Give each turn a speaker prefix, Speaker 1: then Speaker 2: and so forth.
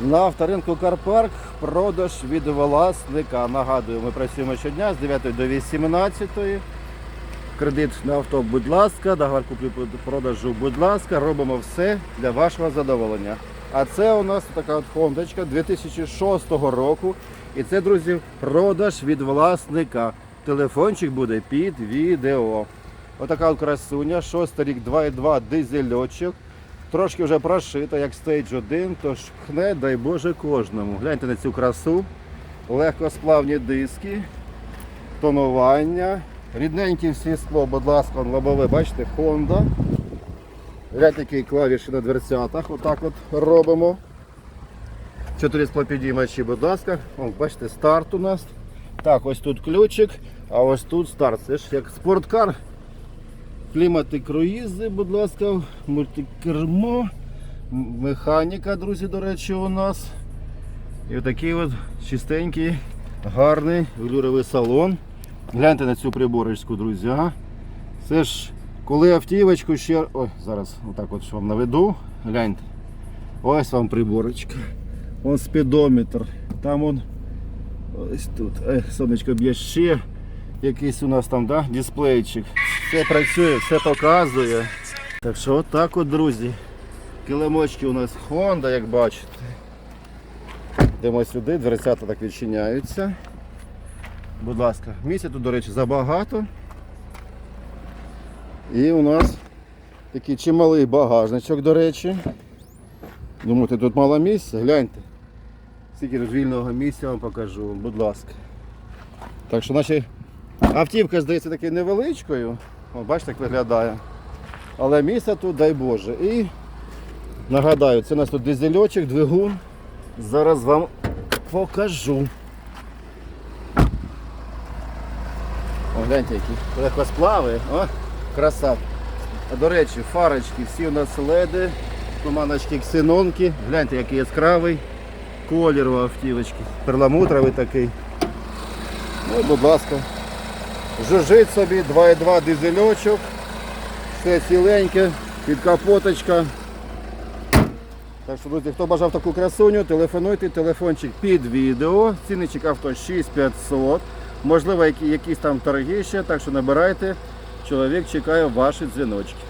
Speaker 1: На авторинку Карпарк продаж від власника. Нагадую, ми працюємо щодня з 9 до 18. Кредит на авто, будь ласка, договор куплі-продажу, будь ласка, робимо все для вашого задоволення. А це у нас така от хондочка 2006 року. І це, друзі, продаж від власника. Телефончик буде під відео. Отака от красуня, 6 рік 2,2 дизельочок. Трошки вже прошита, як стейдж 1, тож хне, дай Боже, кожному. Гляньте на цю красу. Легкосплавні диски, тонування. Рідненькі всі скло, будь ласка, лобове, бачите, Honda. Гляньте, які клавіші на дверцятах. Отак от робимо. Чотири склопідіймачі, будь ласка. О, бачите, старт у нас. Так, ось тут ключик, а ось тут старт. Це ж як спорткар. Клімати круїзи, будь ласка, мультикермо, механіка, друзі, до речі, у нас. І отакий от чистенький, гарний велюровий салон. Гляньте на цю приборочку, друзі. Ага. Це ж коли автівочку ще. Ой, зараз отак от вам наведу. Гляньте. Ось вам приборочка. Ось спідометр. Там он ось тут. Ех, сонечко б'є ще. Якийсь у нас там да, дисплейчик. Все працює, все показує. Так що отак от, друзі. Килимочки у нас Honda, як бачите. Йдемо сюди, дверцята так відчиняються. Будь ласка, місця тут, до речі, забагато. І у нас такий чималий багажничок, до речі. Думаєте, тут мало місця? Гляньте. Скільки тут вільного місця вам покажу, будь ласка. Так що наші автівка здається такою невеличкою. О, бачите, як виглядає. Але місця тут, дай Боже. І нагадаю, це у нас тут дизельочок, двигун. Зараз вам покажу. О, гляньте, які легкосплави. О, краса. А, До речі, фарочки, всі у нас леди, туманочки, ксенонки. Гляньте, який яскравий колір у автівочки. Перламутровий такий. Ну, будь ласка. Жужить собі 2,2 дизельочок. Все ціленьке, підкапоточка. Так що, друзі, хто бажав таку красуню, телефонуйте, телефончик під відео. Цінничок авто 6500. Можливо, якісь там торги ще, так що набирайте. Чоловік чекає ваші дзвіночки.